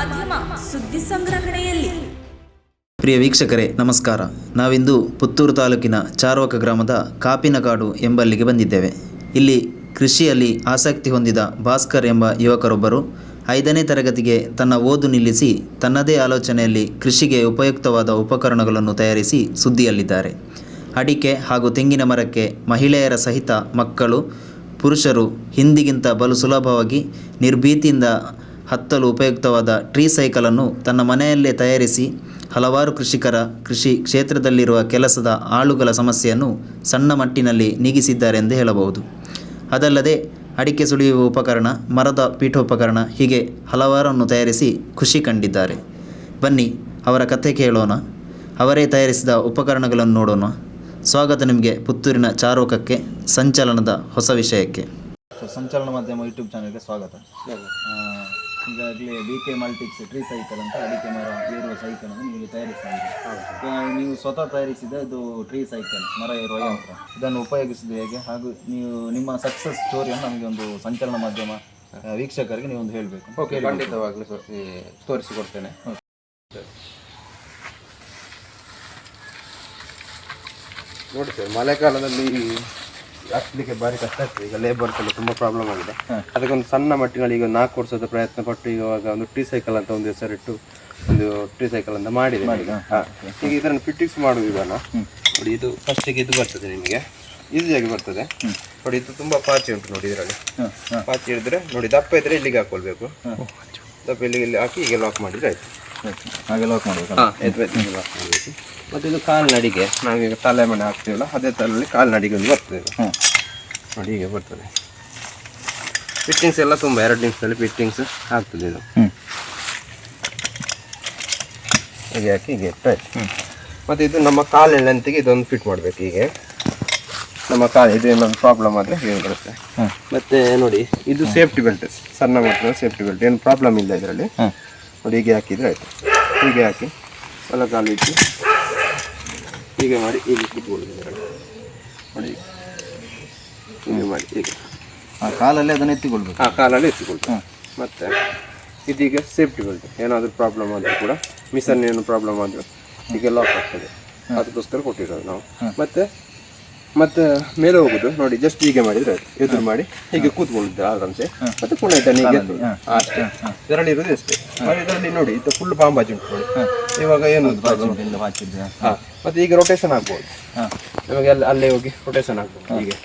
ಮಾಧ್ಯಮ ಸುದ್ದಿ ಸಂಗ್ರಹಣೆಯಲ್ಲಿ. ಪ್ರಿಯ ವೀಕ್ಷಕರೇ, ನಮಸ್ಕಾರ. ನಾವಿಂದು ಪುತ್ತೂರು ತಾಲೂಕಿನ ಚಾರ್ವಕ ಗ್ರಾಮದ ಕಾಪಿನಕಾಡು ಎಂಬಲ್ಲಿಗೆ ಬಂದಿದ್ದೇವೆ. ಇಲ್ಲಿ ಕೃಷಿಯಲ್ಲಿ ಆಸಕ್ತಿ ಹೊಂದಿದ ಭಾಸ್ಕರ್ ಎಂಬ ಯುವಕರೊಬ್ಬರು ಐದನೇ ತರಗತಿಗೆ ತನ್ನ ಓದು ನಿಲ್ಲಿಸಿ ತನ್ನದೇ ಆಲೋಚನೆಯಲ್ಲಿ ಕೃಷಿಗೆ ಉಪಯುಕ್ತವಾದ ಉಪಕರಣಗಳನ್ನು ತಯಾರಿಸಿ ಸುದ್ದಿಯಲ್ಲಿದ್ದಾರೆ. ಅಡಿಕೆ ಹಾಗೂ ತೆಂಗಿನ ಮರಕ್ಕೆ ಮಹಿಳೆಯರ ಸಹಿತ ಮಕ್ಕಳು, ಪುರುಷರು ಹಿಂದಿಗಿಂತ ಬಲು ಸುಲಭವಾಗಿ ನಿರ್ಭೀತಿಯಿಂದ ಹತ್ತಲು ಉಪಯುಕ್ತವಾದ ಟ್ರೀ ಸೈಕಲನ್ನು ತನ್ನ ಮನೆಯಲ್ಲೇ ತಯಾರಿಸಿ ಹಲವಾರು ಕೃಷಿಕರ ಕೃಷಿ ಕ್ಷೇತ್ರದಲ್ಲಿರುವ ಕೆಲಸದ ಆಳುಗಳ ಸಮಸ್ಯೆಯನ್ನು ಸಣ್ಣ ಮಟ್ಟಿನಲ್ಲಿ ನೀಗಿಸಿದ್ದಾರೆಂದು ಹೇಳಬಹುದು. ಅದಲ್ಲದೆ ಅಡಿಕೆ ಸುಳಿಯುವ ಉಪಕರಣ ಮರದ ಪೀಠೋಪಕರಣ ಹೀಗೆ ಹಲವಾರನ್ನು ತಯಾರಿಸಿ ಖುಷಿ ಕಂಡಿದ್ದಾರೆ. ಬನ್ನಿ ಅವರ ಕಥೆ ಕೇಳೋಣ. ಅವರೇ ತಯಾರಿಸಿದ ಉಪಕರಣಗಳನ್ನು ನೋಡೋಣ. ಸ್ವಾಗತ ನಿಮಗೆ ಪುತ್ತೂರಿನ ಚಾರೋಕಕ್ಕೆ ಸಂಚಲನದ ಹೊಸ ವಿಷಯಕ್ಕೆ. ಸಂಚಲನ ಮಾಧ್ಯಮ ಯೂಟ್ಯೂಬ್ ಚಾನಲ್ಗೆ ಸ್ವಾಗತ. ಈಗಾಗಲೇ ಬಿ ಕೆ ಮಲ್ಟಿಕ್ಸ್ ಟ್ರೀ ಸೈಕಲ್ ಅಂತ ಅಡಿಕೆ ಮರ ಏರುವ ಸೈಕಲನ್ನು ನೀವು ತಯಾರಿಸಿದ್ದೀರಿ ನೀವು ಸ್ವತಃ ತಯಾರಿಸಿದ ಇದು ಟ್ರೀ ಸೈಕಲ್ ಮರ ಏರುವ ಯಂತ್ರ. ಇದನ್ನು ಉಪಯೋಗಿಸಿದ ಹೇಗೆ? ಹಾಗೂ ನೀವು ನಿಮ್ಮ ಸಕ್ಸಸ್ ಸ್ಟೋರಿಯನ್ನು ನಮಗೆ ಒಂದು ಸಂಚಲನ ಮಾಧ್ಯಮ ವೀಕ್ಷಕರಿಗೆ ನೀವು ಒಂದು ಹೇಳಬೇಕು ಓಕೆ ಖಂಡಿತವಾಗ್ಲೂ ಸರ್ ಈ ತೋರಿಸಿಕೊಡ್ತೇನೆ. ನೋಡಿ ಸರ್ ಮಳೆಗಾಲದಲ್ಲಿ ಹತ್ತಲಿಕ್ಕೆ ಭಾರಿ ಕಷ್ಟ ಆಗ್ತದೆ. ಈಗ ಲೇಬರ್ಸ್ ಎಲ್ಲ ತುಂಬ ಪ್ರಾಬ್ಲಮ್ ಆಗಿದೆ. ಅದಕ್ಕೊಂದು ಸಣ್ಣ ಮಟ್ಟಿನಲ್ಲಿ ಈಗ ನಾಲ್ಕು ವರ್ಷದ ಪ್ರಯತ್ನ ಪಟ್ಟು ಇವಾಗ ಒಂದು ಟ್ರೀ ಸೈಕಲ್ ಅಂತ ಒಂದು ಹೆಸರಿಟ್ಟು ಒಂದು ಟ್ರೀ ಸೈಕಲ್ ಅಂತ ಮಾಡಿದೆ. ಈಗ ಈಗ ಇದನ್ನು ಫಿಟ್ಟಿಂಗ್ಸ್ ಮಾಡುವ ವಿಧಾನ ನೋಡಿ ಇದು ಫಸ್ಟಿಗೆ ಇದು ಬರ್ತದೆ ನಿಮಗೆ. ಈಸಿಯಾಗಿ ಬರ್ತದೆ. ನೋಡಿ ಇದು ತುಂಬ ಪಾಚಿ ಉಂಟು ನೋಡಿ ಇದರಲ್ಲಿ. ಪಾಚಿ ಹಿಡಿದ್ರೆ ನೋಡಿ ದಪ್ಪ ಇದ್ರೆ ಇಲ್ಲಿಗೆ ಹಾಕೊಳ್ಬೇಕು. ದಪ್ಪ ಇಲ್ಲಿಗೆ ಇಲ್ಲಿ ಹಾಕಿ ಈಗ ಲಾಕ್ ಮಾಡಿದ್ರೆ ಆಯ್ತು. ಹಾಗೆ ಲಾಕ್ ಮಾಡಬೇಕು ಹಾ, ಎದ್ದು ಎದ್ದು ಹಿಂಗೆ lock ಮಾಡ್ಬೇಕು. ಮತ್ತೆ ಇದು ಕಾಲ್ನಡಿಗೆ ನಾವೀಗ ತಲೆ ಮನೆ ಹಾಕ್ತೀವಲ್ಲ ಅದೇ ತಲೆಯಲ್ಲಿ ಕಾಲ್ನಡಿಗೆ ಒಂದು ಬರ್ತದೆ ಇದು. ನೋಡಿ ಹೀಗೆ ಬರ್ತದೆ. ಫಿಟ್ಟಿಂಗ್ಸ್ ಎಲ್ಲ ತುಂಬ ಎರಡು ನಿಮಿಷದಲ್ಲಿ ಫಿಟ್ಟಿಂಗ್ಸ್ ಆಗ್ತದೆ ಇದು. ಹೀಗೆ ಹಾಕಿ ಹೀಗೆ ಆಯ್ತು. ಮತ್ತೆ ಇದು ನಮ್ಮ ಕಾಲು ಲೆಂತಿಗೆ ಇದೊಂದು ಫಿಟ್ ಮಾಡಬೇಕು ಹೀಗೆ. ನಮ್ಮ ಕಾಲು ಇದು ಏನಾದ್ರು ಪ್ರಾಬ್ಲಮ್ ಆದರೆ ಹೀಗೆ ಬರುತ್ತೆ. ಮತ್ತು ನೋಡಿ ಇದು ಸೇಫ್ಟಿ ಬೆಲ್ಟ್ ಸಣ್ಣ ಮಟ್ಟದ ಸೇಫ್ಟಿ ಬೆಲ್ಟ್ ಏನು ಪ್ರಾಬ್ಲಮ್ ಇಲ್ಲ ಇದರಲ್ಲಿ. ನೋಡಿ ಹೀಗೆ ಹಾಕಿದರೆ ಆಯಿತು. ಹೀಗೆ ಹಾಕಿ ಎಲ್ಲ ಕಾಲು ಇಟ್ಟು ಹೀಗೆ ಮಾಡಿ ಹೀಗೆ ಕೂತ್ಕೊಳ್ಳೋದು ನೋಡಿ. ಹೀಗೆ ಮಾಡಿ ಹೀಗೆ. ಆ ಕಾಲಲ್ಲೇ ಅದನ್ನು ಎತ್ತಿಕೊಳ್ಬೇಕು. ಆ ಕಾಲಲ್ಲಿ ಎತ್ತಿಕೊಳ್ಳುತ್ತೆ ಮತ್ತು ಇದೀಗ ಸೇಫ್ಟಿ ಬೆಲ್ಟ್ ಏನಾದರೂ ಪ್ರಾಬ್ಲಮ್ ಆದರೂ ಕೂಡ ಮಿಸನ್ ಏನು ಪ್ರಾಬ್ಲಮ್ ಆದರೂ ಈಗ ಲಾಕ್ ಆಗ್ತದೆ. ಅದಕ್ಕೋಸ್ಕರ ಕೊಟ್ಟಿರೋದು ನಾವು. ಮತ್ತೆ ಮತ್ತೆ ಮೇಲೆ ಹೋಗುದು. ನೋಡಿ ಜಸ್ಟ್ ಹೀಗೆ ಮಾಡಿದ್ರೆ ಎದುರು ಮಾಡಿ ಹೀಗೆ ಕೂತ್ಕೊಂಡಿದ್ದೆ ಆರಾಮ್ಸೆ. ಮತ್ತೆ ಪುನಃ ಇದನ್ನ ಹೀಗೆ ಅಷ್ಟೇ. ಇದರಲ್ಲಿ ಇರೋದು ಅಷ್ಟೇ. ಮತ್ತೆ ಇದರಲ್ಲಿ ನೋಡಿ ಇದು ಫುಲ್ ಬಾಂಬಾಜಿ ಉಂಟು ನೋಡಿ. ಇವಾಗ ಏನು problem ಇಲ್ಲ. ಹಾ. ಮತ್ತೆ ಈಗ ರೊಟೇಷನ್ ಆಗ್ಬೋದು. ಇವಾಗ ಅಲ್ಲಿ ಅಲ್ಲೇ ಹೋಗಿ ರೊಟೇಷನ್ ಆಗ್ಬೋದು ಹೀಗೆ.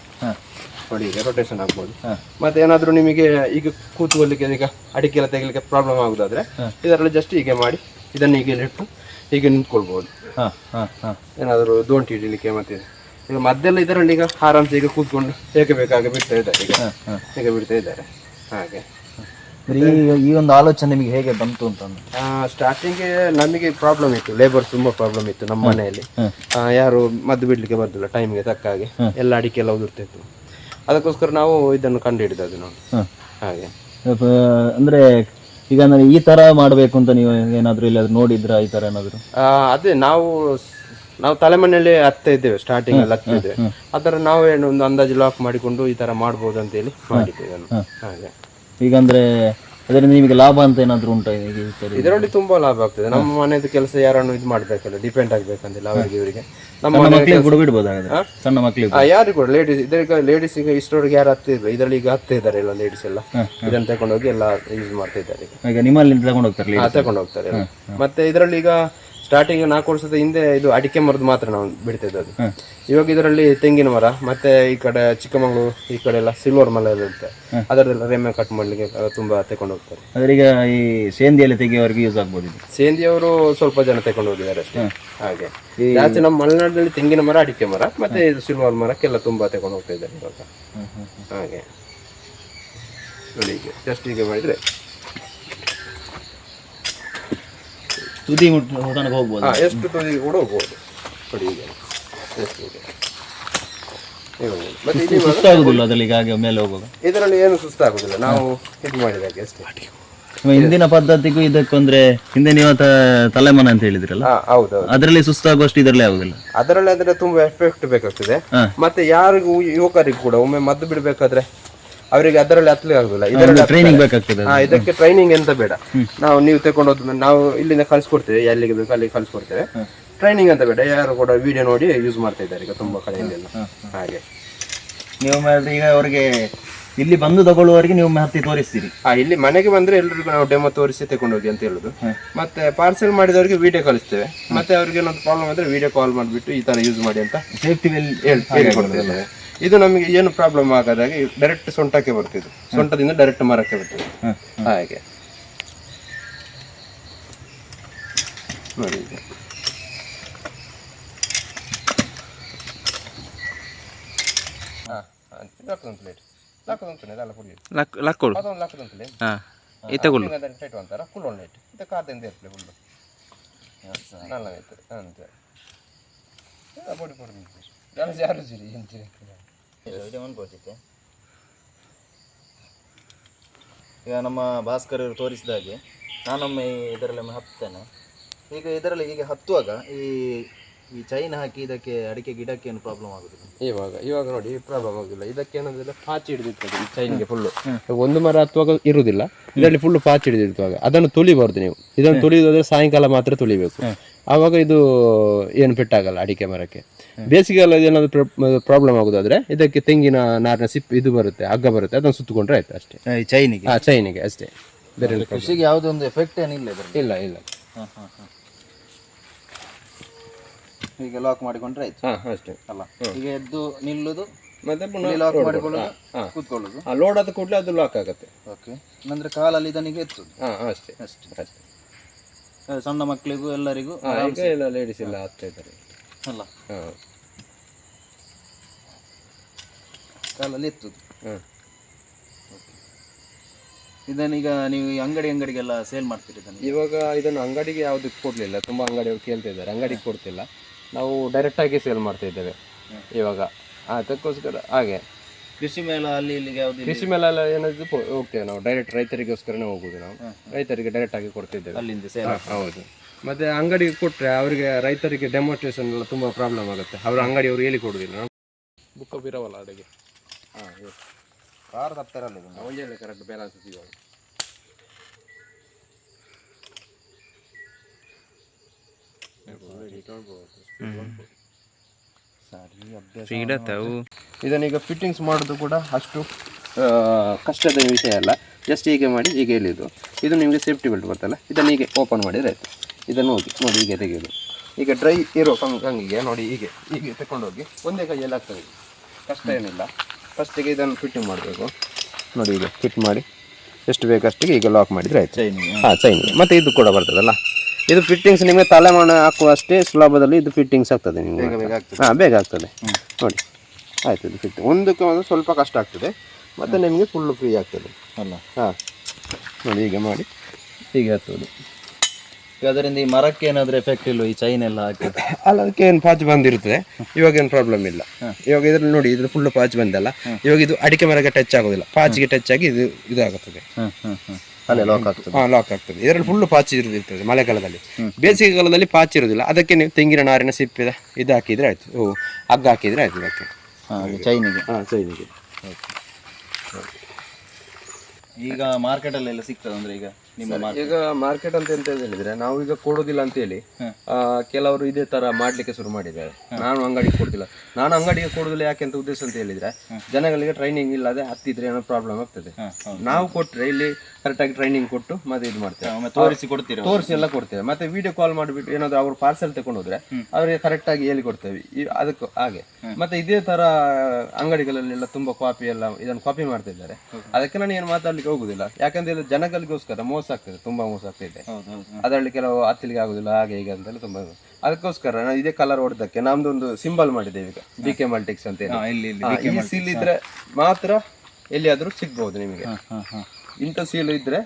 ನೋಡಿ ಈಗ ರೊಟೇಷನ್ ಆಗ್ಬೋದು. ಮತ್ತೆ ಏನಾದ್ರೂ ನಿಮಗೆ ಈಗ ಕೂತ್ಕೊಳ್ಳಿಕ್ಕೆ ಈಗ ಅಡಿಕೆ ಎಲ್ಲ ತೆಗಿಲಿಕ್ಕೆ ಪ್ರಾಬ್ಲಮ್ ಆಗುದಾದ್ರೆ ಇದರಲ್ಲಿ ಜಸ್ಟ್ ಹೀಗೆ ಮಾಡಿ ಇದನ್ನು ಹೀಗೆ ಇಟ್ಟು ಹೀಗೆ ನಿಂತ್ಕೊಳ್ಬಹುದು ಹಾಂ ಹಾಂ ಹಾಂ. ಏನಾದರೂ ದೋಂಟಿ ಹಿಡಿಲಿಕ್ಕೆ ಮತ್ತೆ ಈಗ ಮದ್ದೆಲ್ಲ ಇದರಲ್ಲಿ ಈಗ ಆರಾಮ್ಸೆ ಈಗ ಕೂತ್ಕೊಂಡು ಹೇಗೆ ಬೇಕಾಗ ಬಿಡ್ತಾ ಇದ್ದಾರೆ ಈಗ. ಹೇಗೆ ಬಿಡ್ತಾ ಇದ್ದಾರೆ. ಹಾಗೆ. ಈ ಈ ಒಂದು ಆಲೋಚನೆ ನಿಮಗೆ ಹೇಗೆ ಬಂತು ಅಂತ ಸ್ಟಾರ್ಟಿಂಗ್ಗೆ ನಮಗೆ ಪ್ರಾಬ್ಲಮ್ ಇತ್ತು. ಲೇಬರ್ ತುಂಬಾ ಪ್ರಾಬ್ಲಮ್ ಇತ್ತು ನಮ್ಮ ಮನೆಯಲ್ಲಿ. ಆ, ಯಾರು ಮದ್ದು ಬಿಡ್ಲಿಕ್ಕೆ ಬರ್ತಿಲ್ಲ ಟೈಮ್ಗೆ ತಕ್ಕ ಹಾಗೆ. ಎಲ್ಲ ಅಡಿಕೆ ಎಲ್ಲ ಉದುರ್ತಿತ್ತು. ಅದಕ್ಕೋಸ್ಕರ ನಾವು ಇದನ್ನು ಕಂಡು ಹಿಡಿದದ್ದು ನಾವು ಹಾಗೆ. ಅಂದ್ರೆ ಈಗ ಅಂದ್ರೆ ಈ ತರ ಮಾಡಬೇಕು ಅಂತ ನೀವು ಏನಾದ್ರು ಇಲ್ಲಾದ್ರೂ ನೋಡಿದ್ರ ಈ ತರ ಏನಾದ್ರು? ಆ, ಅದೇ ನಾವು ನಾವು ತಲೆಮನೆಯಲ್ಲಿ ಹತ್ತ ಇದ್ದೇವೆ ಸ್ಟಾರ್ಟಿಂಗ್ ಅಲ್ಲಿ ಹತ್ತ ಇದ್ದೇವೆ. ಅದರ ನಾವೇನು ಒಂದು ಅಂದಾಜು ಲಾಕ್ ಮಾಡಿಕೊಂಡು ಈ ತರ ಮಾಡ್ಬೋದು ಅಂತ ಹೇಳಿ ಮಾಡಿದ್ದೇವೆ. ಹಾಗೆ. ಈಗ ಅಂದ್ರೆ ಅದರಿಂದ ನಿಮಗೆ ಲಾಭ ಅಂತ ಏನಾದ್ರು ಉಂಟಾ ಈಗ ಈ ತರ? ಇದರಲ್ಲಿ ತುಂಬಾ ಲಾಭ ಆಗ್ತದೆ. ನಮ್ಮ ಮನೆಯದು ಕೆಲಸ ಯಾರನ್ನು ಇದು ಮಾಡ್ಬೇಕಲ್ಲ ಡಿಪೆಂಡ್ ಆಗ್ಬೇಕಂತಿಲ್ಲ ಅವರಿಗೆ ಇವರಿಗೆ. ನಮ್ಮ ಮನೆ ಮಕ್ಕಳಿಗೆ ಕೂಡ ಬಿಡ್ಬೋದು ಹಾಗಾದ್ರೆ? ಸಣ್ಣ ಮಕ್ಕಳಿಗೆ ಆ, ಯಾರಿಗೂ ಕೂಡ ಲೇಡೀಸ್ ಇದೀಗ ಲೇಡೀಸ್ ಈಗ ಇಷ್ಟರವರೆಗೆ ಯಾರು ಹತ್ತಿರ ಇದರಲ್ಲಿ ಈಗ ಹತ್ತ ಇದಾರೆ ಎಲ್ಲ ಲೇಡೀಸ್ ಎಲ್ಲ. ಇದನ್ನು ತಗೊಂಡೋಗಿ ಎಲ್ಲ ಯೂಸ್ ಮಾಡ್ತಾ ಇದ್ದಾರೆ ಈಗ. ಈಗ ನಿಮ್ಮಲ್ಲಿ ತಗೊಂಡು ಹೋಗ್ತಾರಲ್ಲ ಹಾ, ತಗೊಂಡು ಹೋಗ್ತಾರೆ ಎಲ್ಲ. ಮತ್ತೆ ಇದರಲ್ಲಿ ಈಗ ಸ್ಟಾರ್ಟಿಂಗ್ ನಾಲ್ಕು ವರ್ಷದ ಹಿಂದೆ ಇದು ಅಡಿಕೆ ಮರದ ಮಾತ್ರ ನಾವು ಬಿಡ್ತಾ ಇದ್ದದ್ದು ಇವಾಗ ಇದರಲ್ಲಿ ತೆಂಗಿನ ಮರ ಮತ್ತೆ ಈ ಕಡೆ ಚಿಕ್ಕಮಗಳೂರು ಈ ಕಡೆ ಎಲ್ಲ ಸಿಲ್ವರ್ ಎಲ್ಲ ಇರುತ್ತೆ. ಅದರದೆಲ್ಲ ರೆಮ್ಮೆ ಕಟ್ ಮಾಡ್ಲಿಕ್ಕೆ ತುಂಬಾ ತಗೊಂಡು ಹೋಗ್ತಾರೆ. ಈಗ ಈ ಸೇಂದಿಯಲ್ಲಿ ತೆಗೆಯುವವರೆಗೆ ಯೂಸ್ ಆಗ್ಬೋದು ಸೇಂದಿಯವರು ಸ್ವಲ್ಪ ಜನ ತಗೊಂಡು ಹೋಗಿದ್ದಾರೆ ಅಷ್ಟೇ. ಹಾಗೆ. ಜಾಸ್ತಿ ನಮ್ಮ ಮಲೆನಾಡಿನಲ್ಲಿ ತೆಂಗಿನ ಮರ ಅಡಿಕೆ ಮರ ಮತ್ತೆ ಇದು ಸಿಲ್ವರ್ ಮರಕ್ಕೆಲ್ಲ ತುಂಬಾ ತಗೊಂಡು ಹೋಗ್ತಾ ಇದ್ದಾರೆ ಇವಾಗ. ಹಾಗೆ. ನೋಡಿ ಹೀಗೆ ಜಸ್ಟ್ ಹೀಗೆ ಮಾಡಿದ್ರೆ. ತುದಿ ಮುಟ್ ತನಕ ಹೋಗ್ಬೋದು. ಹಾ ಎಷ್ಟು ತುದಿಗೆ ಕೂಡ ಹೋಗ್ಬೋದು. ನೋಡಿ ಹೀಗೆ ಎಷ್ಟು ಹೀಗೆ ಹೀಗೆ ಮತ್ತೆ ಇಲ್ಲಿ ಇವಾಗ ಸುಸ್ತಾಗುದಿಲ್ಲ ಅದ್ರಲ್ಲಿ ಈಗ ಹಾಗೆ ಮೇಲೆ ಹೋಗುವಾಗ? ಇದರಲ್ಲಿ ಏನು ಸುಸ್ತಾಗುದಿಲ್ಲ. ನಾವು ಇದು ಮಾಡಿದಾಗೆ ಅಷ್ಟೇ. ಹಿಂದಿನ ಪದ್ಧತಿಗೂ ಇದಕ್ಕೊಂದ್ರೆ ಹಿಂದೆ ನೀವು ತ- ತಲೆಮನೆ ಅಂತ ಹೇಳಿದ್ರಲ್ಲ? ಹೌದು ಅದರಲ್ಲಿ ಸುಸ್ತಾಗುವಷ್ಟು ಇದರಲ್ಲಿ ಆಗುದಿಲ್ಲ? ಅದರಲ್ಲಿ ಅಂದ್ರೆ ತುಂಬಾ ಎಫೆಕ್ಟ್ ಬೇಕಾಗ್ತದೆ. ಹಾ. ಮತ್ತೆ ಯಾರಿಗೂ ಯುವಕರಿಗೂ ಕೂಡ ಒಮ್ಮೆ ಮದ್ದು ಬಿಡಬೇಕಾದ್ರೆ ಅವರಿಗೆ ಅದರಲ್ಲಿ ಹತ್ಲಿಕ್ಕೆ ಆಗುದಿಲ್ಲ. ಇದರಲ್ಲಿ ಟ್ರೈನಿಂಗ್ ಬೇಕಾಗ್ತದೆ ಹಾ ಇದಕ್ಕೆ ಟ್ರೈನಿಂಗ್ ಎಂತ ಬೇಡ. ನಾವು ನೀವು ತಗೊಂಡು ಹೋದ್ಮೇಲೆ ನಾವು ಇಲ್ಲಿಂದ ಕಲ್ಸ್ಕೊಡ್ತೇವೆ ಎಲ್ಲಿಗೆ ಬೇಕು ಅಲ್ಲಿಗೆ ಕಲ್ಸ್ಕೊಡ್ತೇವೆ ಟ್ರೈನಿಂಗ್ ಅಂತ ಬೇಡ. ಯಾರು ಕೂಡ ವಿಡಿಯೋ ನೋಡಿ ಯೂಸ್ ಮಾಡ್ತಾ ಇದ್ದಾರೆ ಈಗ ತುಂಬಾ ಕಡೆಯಲ್ಲೆಲ್ಲ ಹಾಗೆ. ನೀವು ಮಾಡಿದ್ರೆ ಈಗ ಅವರಿಗೆ ಇಲ್ಲಿ ಬಂದು ತಗೊಳ್ಳುವವರಿಗೆ ನೀವು ಹತ್ತಿ ತೋರಿಸ್ತೀರಿ. ಹಾ ಇಲ್ಲಿ ಮನೆಗೆ ಬಂದ್ರೆ ಎಲ್ರಿಗೂ ನಾವು ಡೆಮೋ ತೋರಿಸಿ ತಗೊಂಡೋಗಿ ಅಂತ ಹೇಳುದು. ಮತ್ತೆ ಪಾರ್ಸೆಲ್ ಮಾಡಿದವರಿಗೆ ವಿಡಿಯೋ ಕಳಿಸ್ತೇವೆ. ಮತ್ತೆ ಅವ್ರಿಗೆ ಏನಾದ್ರು ಪ್ರಾಬ್ಲಮ್ ಅಂದ್ರೆ ವಿಡಿಯೋ ಕಾಲ್ ಮಾಡಿಬಿಟ್ಟು ಈ ತರ ಯೂಸ್ ಮಾಡಿ ಅಂತ ಸೇಫ್ಟಿ ಹೇಳಿ ಹೇಳ್- ಹೇಳಿಕೊಡ್ತೇವೆ. ಇದು ನಮಗೆ ಏನು ಪ್ರಾಬ್ಲಮ್ ಆಗದಾಗೆ ಡೈರೆಕ್ಟ್ ಸೊಂಟಕ್ಕೆ ಬರ್ತಿದ್ದು ಸೊಂಟದಿಂದ ಡೈರೆಕ್ಟ್ ಮರಕ್ಕೆ ಬರ್ತದೆ. ಹಾಗೆ. ನೋಡಿ. ಲಾಕುದು ಪ್ಲೇಟ್ ಲಾಕುದು ಉಂಟು ಅದೆಲ್ಲ ಕುಡಿಯೋದು ಲಕ್ ಲಕ್ಕೊಡು ಅದೊಂದು ಲಾಕುದು ಉಂಟು ಹಾಂ ಈ ತಗೊಳ್ಳು. ಟೈಟ್ ಅಂತಾರ ಫುಲ್ ಒಳ್ಳೆ ಲೈಟ್ ಇದು ಕಾದಿಂದ ಇರ್ತದೆ ಫುಲ್ಲು ನಲ್ಲ ಆಯ್ತು ಅಂತ ಪೊಡಿ ಪೊಡಿ ಯಾರು ಯಾರು ಸಿರಿ ಈಗ ನಮ್ಮ ಭಾಸ್ಕರ್ ಇವರು ತೋರಿಸಿದ ಹಾಗೆ ನಾನೊಮ್ಮೆ ಇದರಲ್ಲಿ ಹತ್ತೇನೆ. ಈಗ ಇದರಲ್ಲಿ ಈಗ ಹತ್ತುವಾಗ ಈ ಈ ಚೈನ್ ಹಾಕಿ ಇದಕ್ಕೆ ಅಡಿಕೆ ಗಿಡಕ್ಕೆ ಏನು ಪ್ರಾಬ್ಲಮ್ ಆಗುದಿಲ್ಲ? ಇವಾಗ ಇವಾಗ ನೋಡಿ ಪ್ರಾಬ್ಲಮ್ ಆಗುದಿಲ್ಲ. ಇದಕ್ಕೆ ಏನಂದ್ರೆ ಪಾಚಿ ಹಿಡಿದಿರ್ತದೆ ಈ ಚೈನ್ಗೆ ಫುಲ್ಲು ಒಂದು ಮರ ಹತ್ತುವಾಗ ಇರುವುದಿಲ್ಲ ಇದರಲ್ಲಿ ಫುಲ್ ಪಾಚಿ ಹಿಡಿದಿರ್ತವಾಗ ಅದನ್ನು ತುಳಿಬಾರ್ದು ನೀವು. ಇದನ್ನು ತುಳಿಯೋದಾದ್ರೆ ಸಾಯಂಕಾಲ ಮಾತ್ರ ತುಳಿಬೇಕು. ಆವಾಗ ಇದು ಏನು ಪೆಟ್ಟಾಗಲ್ಲ ಅಡಿಕೆ ಮರಕ್ಕೆ ಬೇಸಿಗೆಯಲ್ಲಿ ಏನಾದ್ರು ಪ್ರಾಬ್ಲಮ್ ಆಗೋದಾದ್ರೆ ಇದಕ್ಕೆ ತೆಂಗಿನ ನಾರಿನ ಸಿಪ್ ಇದು ಬರುತ್ತೆ ಹಗ್ಗ ಬರುತ್ತೆ ಅದನ್ನು ಸುತ್ತಕೊಂಡ್ರೆ ಆಯ್ತು ಅಷ್ಟೇ. ಚೈನಿಗೆ? ಆ ಚೈನಿಗೆ ಅಷ್ಟೇ. ಬೇರೆ ಕೃಷಿಗೆ ಯಾವುದೊಂದು ಎಫೆಕ್ಟ್ ಏನಿಲ್ಲ ಇಲ್ಲ ಇಲ್ಲ. ಈಗ ಲಾಕ್ ಮಾಡಿಕೊಂಡ್ರೆ ಆಯ್ತು. ಹಾ ಅಷ್ಟೇ. ಅಲ್ಲ. ಈಗ ಎದ್ದು ನಿಲ್ಲುದು ಮತ್ತೆ ಇಲ್ಲಿ ಲಾಕ್ ಮಾಡಿಕೊಳ್ಳೋದು ಕೂತ್ಕೊಳ್ಳೋದು. ಲೋಡ್ ಆದ ಕೂಡಲೇ ಅದು ಲಾಕ್ ಆಗುತ್ತೆ. ಓಕೆ ನಂತರ ಕಾಲಲ್ಲಿ ಇದನಿಗೆ ಎತ್ತುದು. ಹಾ ಅಷ್ಟೇ. ಅಷ್ಟೇ. ಅಷ್ಟೇ. ಸಣ್ಣ ಮಕ್ಕಳಿಗೂ ಎಲ್ಲರಿಗೂ ಹಾ, ಈಗ ಎಲ್ಲ ಲೇಡೀಸ್ ಎಲ್ಲ ಆಗ್ತಾ ಇದ್ದಾರೆ. ಅಲ್ಲ. ಹಾ. ಕಾಲಲ್ಲಿ ಎತ್ತುದು ಹ್ಮ್. ಇದನ್ನೀಗ ನೀವು ಈ ಅಂಗಡಿ ಅಂಗಡಿಗೆಲ್ಲ ಸೇಲ್ ಮಾಡ್ತೀರಿ ಇದನ್ನು ಇವಾಗ ಇದನ್ನು ಅಂಗಡಿಗೆ ಯಾವುದಕ್ಕೆ ಕೊಡಲಿಲ್ಲ. ತುಂಬ ಅಂಗಡಿಯವರು ಕೇಳ್ತಾ ಇದ್ದಾರೆ. ಅಂಗಡಿಗೆ ಕೊಡ್ತಿಲ್ಲ. ನಾವು ಡೈರೆಕ್ಟ್ ಆಗಿ ಸೇಲ್ ಮಾಡ್ತಾ ಇದ್ದೇವೆ ಇವಾಗ. ಅದಕ್ಕೋಸ್ಕರ ಹಾಗೆ. ಕೃಷಿ ಮೇಳ ಅಲ್ಲಿ ಇಲ್ಲಿಗೆ ಯಾವ್ದು ಕೃಷಿ ಮೇಲೆಲ್ಲ ಏನಾದ್ರು ಪೋ- ಹೋಗ್ತೇವೆ ನಾವು ಡೈರೆಕ್ಟ್ ರೈತರಿಗೋಸ್ಕರನೇ ಹೋಗುದು ನಾವು. ರೈತರಿಗೆ ಡೈರೆಕ್ಟ್ ಆಗಿ ಕೊಡ್ತಿದ್ದೇವೆ. ಅಲ್ಲಿಂದ ಸೇಲ್ ಹಾ, ಹೌದು. ಮತ್ತೆ ಅಂಗಡಿಗೆ ಕೊಟ್ಟರೆ ಅವರಿಗೆ ರೈತರಿಗೆ ಡೆಮೋಸ್ಟ್ರೇಷನ್ ಎಲ್ಲ ತುಂಬಾ ಪ್ರಾಬ್ಲಮ್ ಆಗುತ್ತೆ. ಅವ್ರ ಅಂಗಡಿಯವರು ಹೇಳಿ ಕೊಡುದಿಲ್ಲ. ಬುಕ್ಕ ಬಿರವಲ್ಲ ಅಡಿಗೆ. ಹಾಂ ಕಾರ್ ತಪ್ಪಿರಲ್ಲ ಒಂದು ಹೇಳಿ ಕರೆಕ್ಟ್ ಬ್ಯಾಲೆನ್ಸ್ ಆತಾವು ಇದನ್ನೀಗ ಫಿಟ್ಟಿಂಗ್ಸ್ ಮಾಡೋದು ಕೂಡ ಅಷ್ಟು ಕಷ್ಟದ ವಿಷಯ ಅಲ್ಲ. ಜಸ್ಟ್ ಹೀಗೆ ಮಾಡಿ ಹೀಗೆ ಎಲ್ಲಿದ್ದು ಇದು ನಿಮಗೆ ಸೇಫ್ಟಿ ಬೆಲ್ಟ್ ಬರ್ತಲ್ಲ ಇದನ್ನು ಹೀಗೆ ಓಪನ್ ಮಾಡಿದರೆ ಆಯಿತು. ಇದನ್ನು ಹೋಗಿ ನೋಡಿ ಹೀಗೆ ತೆಗೆಯೋದು ಈಗ ಡ್ರೈ ಇರೋ ಕಂಗ್ ಕಂಗಿಗೆ ನೋಡಿ ಹೀಗೆ ಹೀಗೆ ತಗೊಂಡೋಗಿ ಒಂದೇ ಕೈಯಲ್ಲಿ ಆಗ್ತದೆ. ಕಷ್ಟ ಏನಿಲ್ಲ. ಫಸ್ಟಿಗೆ ಇದನ್ನು ಫಿಟ್ಟಿಂಗ್ ಮಾಡಬೇಕು. ನೋಡಿ ಈಗ ಫಿಟ್ ಮಾಡಿ ಎಷ್ಟು ಬೇಕಷ್ಟಿಗೆ ಈಗ ಲಾಕ್ ಮಾಡಿದರೆ ಆಯ್ತು. ಚೈನಿಂಗ್ ಹಾಂ ಚೈನಿಗೆ ಮತ್ತು ಇದು ಕೂಡ ಬರ್ತದಲ್ಲ. ಇದು ಫಿಟ್ಟಿಂಗ್ಸ್ ನಿಮಗೆ ತಲೆಮಾಣ ಹಾಕುವಷ್ಟೇ ಸುಲಭದಲ್ಲಿ ಇದು ಫಿಟ್ಟಿಂಗ್ಸ್ ಆಗ್ತದೆ ನಿಮಗೆ. ಹಾಂ ಬೇಗ ಆಗ್ತದೆ. ನೋಡಿ. ಆಯ್ತು ಇದು ಫಿಟ್ಟಿಂಗ್ ಒಂದಕ್ಕೆ ಒಂದು ಸ್ವಲ್ಪ ಕಷ್ಟ ಆಗ್ತದೆ. ಮತ್ತು ನಿಮಗೆ ಫುಲ್ಲು ಫ್ರೀ ಆಗ್ತದೆ. ಅಲ್ಲ. ಹಾಂ. ನೋಡಿ ಹೀಗೆ ಮಾಡಿ. ಹೀಗೆ ಹತ್ತೋದು ಈಗ ಅದರಿಂದ ಈ ಮರಕ್ಕೆ ಏನಾದರೂ ಎಫೆಕ್ಟ್ ಇಲ್ಲ ಈ ಚೈನ್ ಎಲ್ಲ ಹಾಕಿ. ಅಲ್ಲ ಅದಕ್ಕೆ ಏನು ಪಾಚ್ ಬಂದಿರ್ತದೆ ಇವಾಗ ಏನು ಪ್ರಾಬ್ಲಮ್ ಇಲ್ಲ. ಇವಾಗ ಇದ್ರಲ್ಲಿ ನೋಡಿ ಇದ್ರ ಫುಲ್ ಪಾಚ್ ಬಂದಲ್ಲ. ಇವಾಗ ಇದು ಅಡಿಕೆ ಮರಕ್ಕೆ ಟಚ್ ಆಗೋದಿಲ್ಲ. ಪಾಚಿಗೆ ಟಚ್ ಆಗಿ ಇದು ಇದಾಗುತ್ತದೆ. ಅಲ್ಲೇ ಲಾಕ್ ಆಗ್ತದೆ. ಹಾಂ ಲಾಕ್ ಆಗ್ತದೆ. ಇದರಲ್ಲಿ ಫುಲ್ಲು ಪಾಚಿ ಇರ್ತದೆ ಮಳೆಗಾಲದಲ್ಲಿ. ಬೇಸಿಗೆ ಕಾಲದಲ್ಲಿ ಪಾಚಿ ಇರೋದಿಲ್ಲ. ಅದಕ್ಕೆ ನೀವು ತೆಂಗಿನ ನಾರಿನ ಸಿಪ್ಪೆ ಇದು ಹಾಕಿದ್ರೆ ಆಯ್ತು. ಓ ಹಗ್ಗ ಹಾಕಿದ್ರೆ ಆಯ್ತು ಇದಕ್ಕೆ. ಚೈನಿಗೆ. ಹಾಂ ಚೈನಿಗೆ. ಈಗ ಮಾರ್ಕೆಟಲ್ಲೆಲ್ಲ ಸಿಗ್ತದೆ ಅಂದರೆ ಈಗ? ನಿಮ್ಮ ಈಗ ಮಾರ್ಕೆಟ್ ಅಂತ ಎಂತ ಹೇಳಿದ್ರೆ ನಾವು ಈಗ ಕೊಡೋದಿಲ್ಲ ಅಂತ ಹೇಳಿ ಕೆಲವರು ಇದೇ ತರ ಮಾಡ್ಲಿಕ್ಕೆ ಶುರು ಮಾಡಿದ್ದಾರೆ. ನಾನು ಅಂಗಡಿಗೆ ಕೊಡ್ತಿಲ್ಲ ನಾನು ಅಂಗಡಿಗೆ ಕೊಡೋದಿಲ್ಲ ಯಾಕೆ ಅಂತ ಉದ್ದೇಶ ಅಂತ ಹೇಳಿದ್ರೆ ಜನಗಳಿಗೆ ಟ್ರೈನಿಂಗ್ ಇಲ್ಲದೆ ಹತ್ತಿದ್ರೆ ಏನೋ ಪ್ರಾಬ್ಲಮ್ ಆಗ್ತದೆ. ನಾವು ಕೊಟ್ರೆ ಇಲ್ಲಿ ಕರೆಕ್ಟ್ ಆಗಿ ಟ್ರೈನಿಂಗ್ ಕೊಟ್ಟು ಮತ್ತೆ ಇದು ಮಾಡ್ತೇವೆ. ತೋರಿಸಿ ಕೊಡ್ತೀವಿ ತೋರಿಸಿ ಎಲ್ಲ ಕೊಡ್ತೇವೆ. ಮತ್ತೆ ವಿಡಿಯೋ ಕಾಲ್ ಮಾಡಿಬಿಟ್ಟು ಏನಾದ್ರು ಅವ್ರು ಪಾರ್ಸೆಲ್ ತಗೊಂಡು ಹೋದ್ರೆ ಅವರಿಗೆ ಕರೆಕ್ಟ್ ಆಗಿ ಹೇಳಿ ಕೊಡ್ತೇವೆ. ಅದಕ್ಕೂ ಹಾಗೆ. ಮತ್ತೆ ಇದೇ ತರ ಅಂಗಡಿಗಳಲ್ಲೆಲ್ಲ ತುಂಬಾ ಕಾಪಿ ಎಲ್ಲ ಇದನ್ನು ಕಾಪಿ ಮಾಡ್ತಾ ಇದ್ದಾರೆ ಅದಕ್ಕೆ ನಾನು ಏನು ಮಾತಾಡ್ಲಿಕ್ಕೆ ಹೋಗುದಿಲ್ಲ. ಯಾಕಂದ್ರೆ ಜನಗಳಿಗೋಸ್ಕರ ಮೋಸ ಆಗ್ತದೆ ತುಂಬಾ ಮೋಸ ಆಗ್ತಿದೆ. ಅದರಲ್ಲಿ ಕೆಲವು ಹತ್ತಲಿಕ್ಕೆ ಆಗುದಿಲ್ಲ ಹಾಗೆ ಹೀಗೆ ಅಂತೆಲ್ಲ ತುಂಬಾ ಅದಕ್ಕೋಸ್ಕರ ನಾನು ಇದೇ ಕಲರ್ ಹೊಡೆದಕ್ಕೆ ನಮ್ದು ಒಂದು ಸಿಂಬಲ್ ಮಾಡಿದ್ದೇವೆ ಈಗ ಬಿ ಕೆ ಮಲ್ಟಿಕ್ಸ್ ಅಂತ ಈ ಸೀಲ್ ಇದ್ರೆ ಮಾತ್ರ ಎಲ್ಲಿಯಾದ್ರೂ ಸಿಗ್ಬಹುದು ನಿಮಗೆ. ಇಂಥ ಸೀಲ್ ಇದ್ರೆ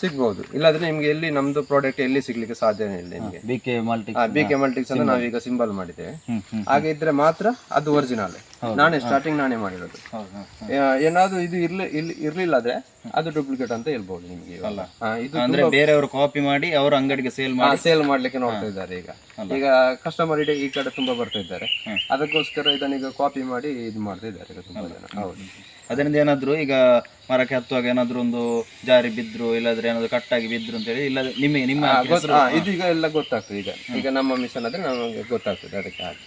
ಸಿಗ್ಬಹುದು ಇಲ್ಲಾದ್ರೆ ನಿಮ್ಗೆ ಎಲ್ಲಿ ನಮ್ದು ಪ್ರಾಡಕ್ಟ್ ಎಲ್ಲಿ ಸಿಗ್ಲಿಕ್ಕೆ ಸಾಧ್ಯ ಇಲ್ಲ ನಿಮಗೆ. B K multi B K ಮಲ್ಟಿಕ್ಸ್ ನಾವೀಗ ಸಿಂಬಲ್ ಮಾಡಿದ್ದೇವೆ. ಹಾಗೆ ಇದ್ರೆ ಮಾತ್ರ ಅದು ಒರಿಜಿನಲ್ ನಾನೇ ಸ್ಟಾರ್ಟಿಂಗ್ ನಾನೇ ಮಾಡಿರೋದು. ಏನಾದ್ರು ಇದು ಇರ್ಲಿ ಇರ್ಲಿಲ್ಲ ಆದ್ರೆ ಅದು ಡೂಪ್ಲಿಕೇಟ್ ಅಂತ ಹೇಳ್ಬಹುದು ನಿಮ್ಗೆ ಅಲ್ಲ. ಇದು ಅಂದ್ರೆ ಬೇರೆಯವರು ಕಾಪಿ ಮಾಡಿ ಅವ್ರ ಅಂಗಡಿಗೆ ಸೇಲ್ ಮಾಡಿ. ಸೇಲ್ ಮಾಡ್ಲಿಕ್ಕೆ ನೋಡ್ತಾ ಇದ್ದಾರೆ ಈಗ. ಈಗ ಕಸ್ಟಮರ್ ಈ ಕಡೆ ತುಂಬಾ ಬರ್ತಾ ಇದ್ದಾರೆ. ಅದಕ್ಕೋಸ್ಕರ ಇದನ್ನ ಈಗ ಕಾಪಿ ಮಾಡಿ ಇದು ಮಾಡ್ತಾ ಇದ್ದಾರೆ ಈಗ ತುಂಬಾ ಜನ. ಹೌದು. ಅದರಿಂದ ಏನಾದರೂ ಈಗ ಮರಕ್ಕೆ ಹತ್ತುವಾಗ ಏನಾದರೂ ಒಂದು ಜಾರಿ ಬಿದ್ರು ಇಲ್ಲಾದ್ರೆ ಏನಾದರೂ ಕಟ್ಟಾಗಿ ಬಿದ್ರು ಅಂತ ಹೇಳಿ ಇಲ್ಲ ನಿಮಗೆ ನಿಮ್ಮ ಇದೀಗ ಎಲ್ಲ ಗೊತ್ತಾಗ್ತದೆ ಈಗ. ಈಗ ನಮ್ಮ ಮಿಷನ್ ಆದ್ರೆ ನಮಗೆ ಗೊತ್ತಾಗ್ತದೆ ಅದಕ್ಕೆ ಹಾಗೆ.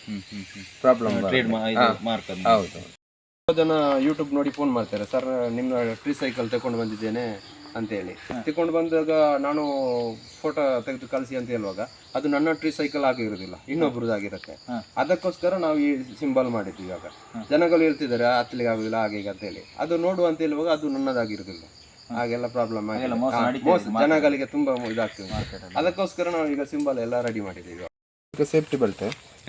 ಪ್ರಾಬ್ಲಮ್ ಟ್ರೇಡ್ ಮಾರ್ಕ್ ಅದು. ಹೌದು. ಜನ ಯೂಟ್ಯೂಬ್ ನೋಡಿ ಫೋನ್ ಮಾಡ್ತಾರೆ. ಸರ್ ನಿಮ್ಮ ಟ್ರೀ ಸೈಕಲ್ ತಗೊಂಡು ಬಂದಿದ್ದೇನೆ. ಅಂತ ಹೇಳಿ ತಗೊಂಡು ಬಂದಾಗ ನಾನು ಫೋಟೋ ತೆಗೆದು ಕಳಿಸಿ ಅಂತ ಹೇಳುವಾಗ ಅದು ನನ್ನ ಟ್ರೀ ಸೈಕಲ್ ಆಗಿರೋದಿಲ್ಲ ಇನ್ನೊಬ್ರದ್ದಾಗಿರುತ್ತೆ ಅದಕ್ಕೋಸ್ಕರ ನಾವು ಈ ಸಿಂಬಲ್ ಮಾಡಿದ್ವಿ ಇವಾಗ. ಜನಗಳು ಹೇಳ್ತಿದ್ದಾರೆ ಹತ್ತಲಿಗೆ ಆಗುದಿಲ್ಲ ಹಾಗೆ ಈಗ ಅಂತ ಹೇಳಿ. ಅದು ನೋಡು ಅಂತ ಹೇಳುವಾಗ ಅದು ನನ್ನದಾಗಿರೋದಿಲ್ಲ ಹಾಗೆಲ್ಲ ಪ್ರಾಬ್ಲಮ್ ಜನಗಳಿಗೆ ತುಂಬಾ ಇದಾಗ್ತದೆ. ಅದಕ್ಕೋಸ್ಕರ ನಾವು ಈಗ ಸಿಂಬಲ್ ಎಲ್ಲ ರೆಡಿ ಮಾಡಿದ್ದೀವಿ ಈಗ ಸೇಫ್ಟಿ ಬೆಲ್ಟ್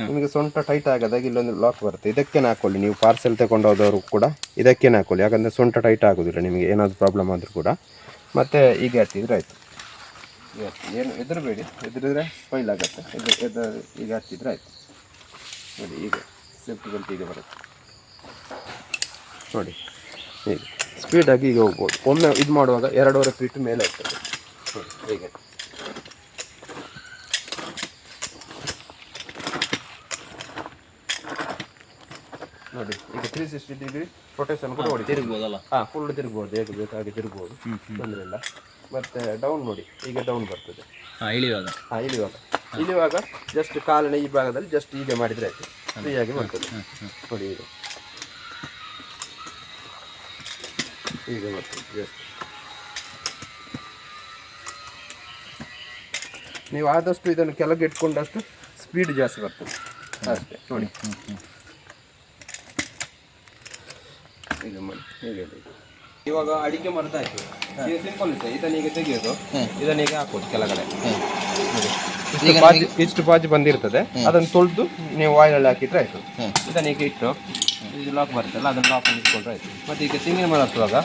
ನಿಮಗೆ ಸೊಂಟ ಟೈಟ್ ಆಗದಾಗ ಇಲ್ಲೊಂದು ಲಾಕ್ ಬರುತ್ತೆ. ಇದಕ್ಕೆ ಹಾಕೊಳ್ಳಿ ನೀವು ಪಾರ್ಸೆಲ್ ತಗೊಂಡು ಹೋದವರು ಕೂಡ ಇದಕ್ಕೆ ಹಾಕೊಳ್ಳಿ. ಯಾಕಂದ್ರೆ ಸೊಂಟ ಟೈಟ್ ಆಗೋದಿಲ್ಲ ನಿಮಗೆ ಏನಾದರೂ ಪ್ರಾಬ್ಲಮ್ ಆದರೂ ಕೂಡ. ಮತ್ತೆ ಈಗ ಹತ್ತಿದ್ರೆ ಆಯ್ತು. ಈಗ ಏನು ಎದುರಬೇಡಿ ಎದುರಿದ್ರೆ ಫೈಲ್ ಆಗುತ್ತೆ. ಎದ ಈಗ ಹತ್ತಿದ್ರೆ ಆಯ್ತು. ನೋಡಿ ಈಗ ಸೇಫ್ಟಿ ಬೆಲ್ಟ್ ಈಗ ಬರುತ್ತೆ. ನೋಡಿ ಈಗ ಸ್ಪೀಡಾಗಿ ಈಗ ಹೋಗ್ಬೋದು. ಒಮ್ಮೆ ಇದು ಮಾಡುವಾಗ ಎರಡೂವರೆ ಫೀಟ್ ಮೇಲೆ ಹೋಗ್ತದೆ. ನೋಡಿ, ಹೀಗೆ ನೋಡಿ ಈಗ ತ್ರೀ ಸಿಕ್ಸ್ಟಿ ಡಿಗ್ರಿ ಪ್ರೊಟೆಕ್ಷನ್ ಕೂಡ ಹೊಡಿ ತಿರುಗ್ಬೋದಲ್ಲ? ಹಾ ಫುಲ್ ತಿರುಗ್ಬೋದು ಹೇಗೆ ಬೇಕಾಗಿ ತಿರುಗ್ಬೋದು ತೊಂದರೆ ಇಲ್ಲ ಮತ್ತೆ ಡೌನ್ ನೋಡಿ ಈಗ ಡೌನ್ ಬರ್ತದೆ. ಹಾಂ ಇಳಿಯುವಾಗ? ಹಾಂ ಇಳಿಯುವಾಗ. ಇಳಿಯುವಾಗ ಜಸ್ಟ್ ಕಾಲಿನ ಈ ಭಾಗದಲ್ಲಿ ಜಸ್ಟ್ ಹೀಗೆ ಮಾಡಿದ್ರೆ ಆಯ್ತು. ಫ್ರೀಯಾಗಿ ಬರ್ತದೆ. ನೋಡಿ ಈಗ. ಈಗ ಬರ್ತದೆ ಜಸ್ಟ್ ನೀವು ಆದಷ್ಟು ಇದನ್ನು ಕೆಳಗೆ ಇಟ್ಕೊಂಡಷ್ಟು ಸ್ಪೀಡ್ ಜಾಸ್ತಿ ಬರ್ತದೆ. ಅಷ್ಟೇ ನೋಡಿ. ಇದು ಮಾಡಿ ಇದೆ. ಇವಾಗ ಅಡಿಕೆ ಮರದ ಹಾಕಿ ಈಗ ಸಿಂಪಲ್ ಇದೆ. ಇದನ್ನ ಈಗ ತೆಗೆಯೋದು. ಇದನ್ನ ಈಗ ಹಾಕೋದು ಕೆಳಗಡೆ. ಇಷ್ಟು ಬಾಜಿ ಇಷ್ಟು ಬಾಜಿ ಬಂದಿರ್ತದೆ. ಅದನ್ನು ತೊಳೆದು ನೀವು ಆಯಿಲಲ್ಲಿ ಹಾಕಿದ್ರೆ ಆಯ್ತು. ಇದನ್ನ ಈಗ ಇಟ್ಟು ಇದು ಲಾಕ್ ಬರುತ್ತಲ್ಲ ಅದನ್ನ ಲಾಕ್ ಇಟ್ಕೊಂಡ್ರೆ ಆಯ್ತು. ಮತ್ತೆ ಈಗ ತೆಂಗಿನ ಮರ ಹತ್ತುವಾಗ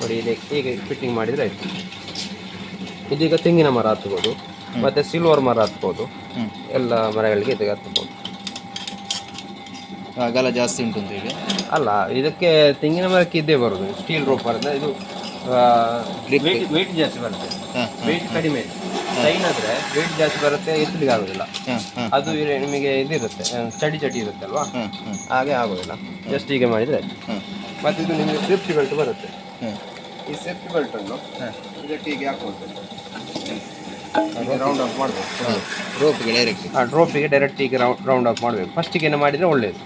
ನೋಡಿ ಇದೆ ಹೀಗೆ ಫಿಟ್ಟಿಂಗ್ ಮಾಡಿದ್ರೆ ಆಯ್ತು. ಇದೀಗ ತೆಂಗಿನ ಮರ ಹತ್ಬೋದು. ಮತ್ತೆ ಸಿಲ್ವರ್ ಮರ ಹತ್ಬೋದು. ಎಲ್ಲ ಮರಗಳಿಗೆ ಇದಕ್ಕೆ ಹತ್ಬೋದು. ಅಗಲ ಜಾಸ್ತಿ ಉಂಟು ಅಂತ ಹೇಳಿ ಅಲ್ಲ ಇದಕ್ಕೆ ತೆಂಗಿನ ಮರಕ್ಕೆ ಇದ್ದೇ ಬರೋದು ಸ್ಟೀಲ್ ರೋಪ್ ಬರುತ್ತೆ ಇದು ವೆಯ್ಟ್ ಜಾಸ್ತಿ ಬರುತ್ತೆ. ವೆಯ್ಟ್ ಕಡಿಮೆ ಚೈನ್ ಆದ್ರೆ ವೆಯ್ಟ್ ಜಾಸ್ತಿ ಬರುತ್ತೆ ಎತ್ತಲಿಕ್ಕೆ ಆಗೋದಿಲ್ಲ. ಅದು ನಿಮಗೆ ಇದಿರುತ್ತೆ ಚಡಿ ಚಡಿ ಇರುತ್ತೆ ಅಲ್ವಾ? ಹಾಗೆ ಆಗೋದಿಲ್ಲ. ಜಸ್ಟ್ ಹೀಗೆ ಮಾಡಿದ್ರೆ. ಮತ್ತೆ ಇದು ನಿಮಗೆ ಸೇಫ್ಟಿ ಬೆಲ್ಟ್ ಬರುತ್ತೆ. ಈ ಸೇಫ್ಟಿ ಬೆಲ್ಟ್ ಅನ್ನು ಇದಕ್ಕೆ ಹೀಗೆ ಹಾಕೊಳ್ಬೇಕು ರೌಂಡ್ ಅಪ್ ಮಾಡಬೇಕು. ರೋಪ್ಗೆ ಡೈರೆಕ್ಟ್ ಆ ಡ್ರೋಪಿಗೆ ಡೈರೆಕ್ಟ್ ಈಗ ರೌಂಡ್ ರೌಂಡ್ ಅಪ್ ಮಾಡಬೇಕು. ಫಸ್ಟಿಗೆ ಮಾಡಿದರೆ ಒಳ್ಳೆಯದು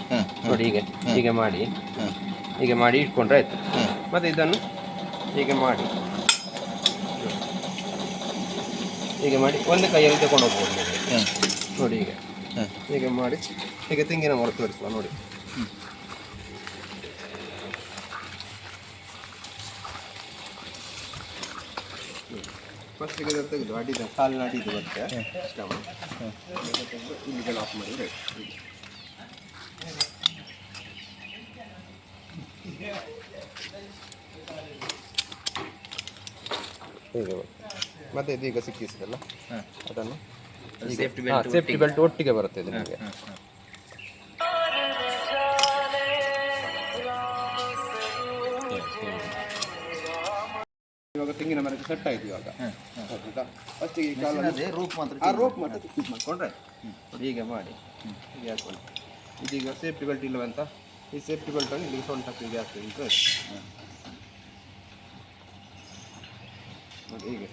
ನೋಡಿ ಹೀಗೆ ಹೀಗೆ ಮಾಡಿ. ಹೀಗೆ ಮಾಡಿ ಇಟ್ಕೊಂಡ್ರೆ ಆಯಿತು. ಮತ್ತು ಇದನ್ನು ಹೀಗೆ ಮಾಡಿ. ಹೀಗೆ ಮಾಡಿ ಒಂದು ಕೈಯಲ್ಲಿ ತಗೊಂಡು ಹೋಗ್ಬೋದು. ನೋಡಿ ಹೀಗೆ. ಹೀಗೆ ಮಾಡಿ. ಹೀಗೆ ತೆಂಗಿನ ಮರ ತೋರಿಸುವ ನೋಡಿ. ಇದನ್ನು ತೆಗೆದು ಅಡಿದ ಕಾಲಿನ ಅಡಿದು ಬರುತ್ತೆ ಸ್ಟವ್ ಇಲ್ಲಿಗೆ ಆಫ್ ಮಾಡಿದ್ರೆ. ಹೀಗೆ. ಮತ್ತೆ ಇದೀಗ ಸಿಕ್ಕಿಸಿದಲ್ಲ? ಅದನ್ನು ಸೇಫ್ಟಿ ಬೆಲ್ಟ್ ಒಟ್ಟಿಗೆ. ಬರುತ್ತೆ ಇದು ನಿಮಗೆ. ಸೆಟ್ ಆಯ್ತು ಇವಾಗ. ಫಸ್ಟಿಗೆ ಈ ರೂಪ್ ಮಾತ್ರ ಆ ರೂಪ್ ಮಾತ್ರ ಫಿಟ್ ಮಾಡ್ಕೊಂಡ್ರೆ? ಹೀಗೆ ಮಾಡಿ. ಹೀಗೆ ಹಾಕೊಂಡು ಇದೀಗ ಸೇಫ್ಟಿ ಬೆಲ್ಟ್ ಇಲ್ಲವಂತ. ಈ ಸೇಫ್ಟಿ ಬೆಲ್ಟನ್ನು ಇಲ್ಲಿಗೆ ಸೊಂಟ ಹೀಗೆ ಹಾಕ್ತೀವಿ ಅಂತ ನೋಡಿ ಹೀಗೆ.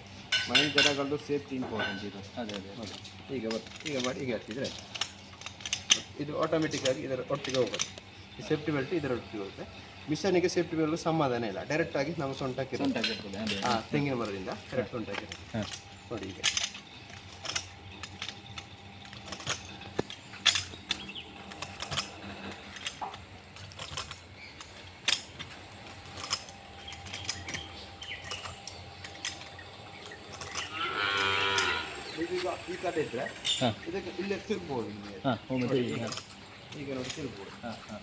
ಮನೆ ಜನಗಳದ್ದು ಸೇಫ್ಟಿ ಇಂಪಾರ್ಟೆಂಟ್ ಇದು. ಅದೇ ಅದೇ ಈಗ ಹೀಗೆ ಮಾಡಿ ಹೀಗೆ ಹಾಕಿದರೆ ಇದು ಆಟೋಮೆಟಿಕ್ ಆಗಿ ಇದರ ಒಟ್ಟಿಗೆ ಹೋಗುತ್ತೆ. ಈ ಸೇಫ್ಟಿ ಬೆಲ್ಟ್ ಇದರ ಒಟ್ಟಿಗೆ ಹೋಗುತ್ತೆ. ಮಿಷನಿಗೆ ಸೇಫ್ಟಿ ಬೆಲ್ಟ್ ಸಮಾಧಾನ ಇಲ್ಲ. ಡೈರೆಕ್ಟ್ ಆಗಿ ನಾವು ಸೊಂಟಕ್ಕೆ ಹಾಂ ತೆಂಗಿನ ಮರದಿಂದ ಡೈರೆಕ್ಟ್ ಸೊಂಟಕ್ಕೆ ನೋಡಿ ಈಗ ಈ ಕಡೆ ಇದ್ರೆ ಇದಕ್ಕೆ ಇಲ್ಲೇ ತಿರ್ಬೋದು ಈಗ ನೋಡಿ ತಿರ್ಬೋದು. ಹಾಂ ಹಾಂ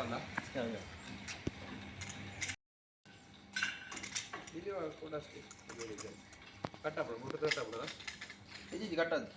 ಯಾವಲ್ಲ ಇಲ್ಲಿ ಕೂಡ ಅಷ್ಟೇ ಕಟ್ಟಪ್ಪ ಬ್ಲೂಟೂತ್ ಕಟ್ಟಪ್ಪ ಇದು ಕಟ್ಟದು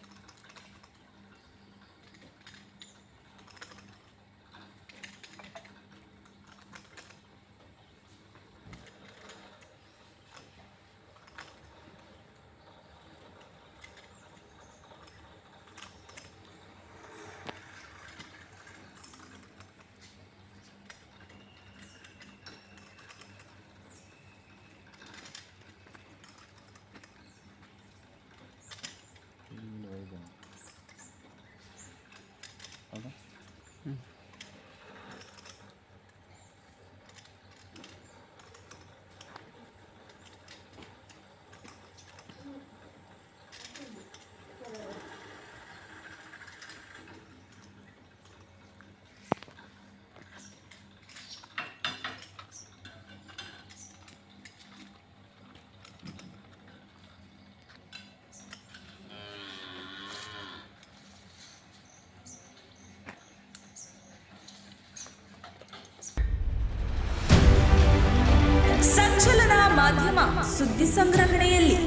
ಸಂಚಲನ ಮಾಧ್ಯಮ ಸುದ್ದಿ ಸಂಗ್ರಹಣೆಯಲ್ಲಿ.